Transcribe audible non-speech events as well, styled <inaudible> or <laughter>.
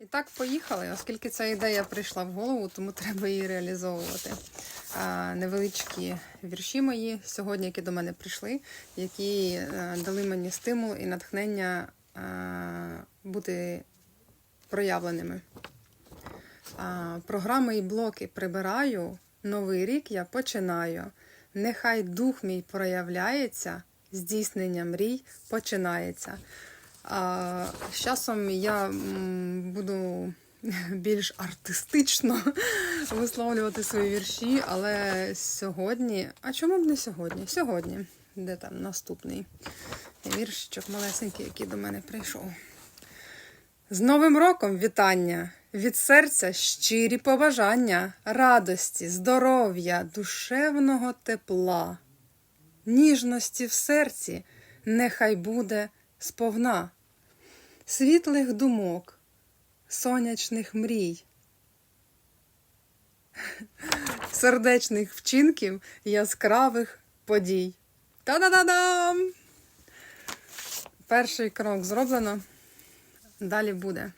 І так поїхали, оскільки ця ідея прийшла в голову, тому треба її реалізовувати. Невеличкі вірші мої сьогодні, які до мене прийшли, які е, дали мені стимул і натхнення е, бути проявленими. Програми і блоки прибираю, новий рік я починаю. Нехай дух мій проявляється, здійснення мрій починається. А, з часом я буду <laughs> більш артистично <laughs> висловлювати свої вірші, але сьогодні, а чому б не сьогодні? Сьогодні, де там наступний віршичок малесенький, який до мене прийшов. З Новим роком вітання! Від серця щирі побажання, радості, здоров'я, душевного тепла, ніжності в серці нехай буде сповна, світлих думок, сонячних мрій, <laughs> сердечних вчинків, яскравих подій. Та-да-да-дам! Перший крок зроблено. Далі буде.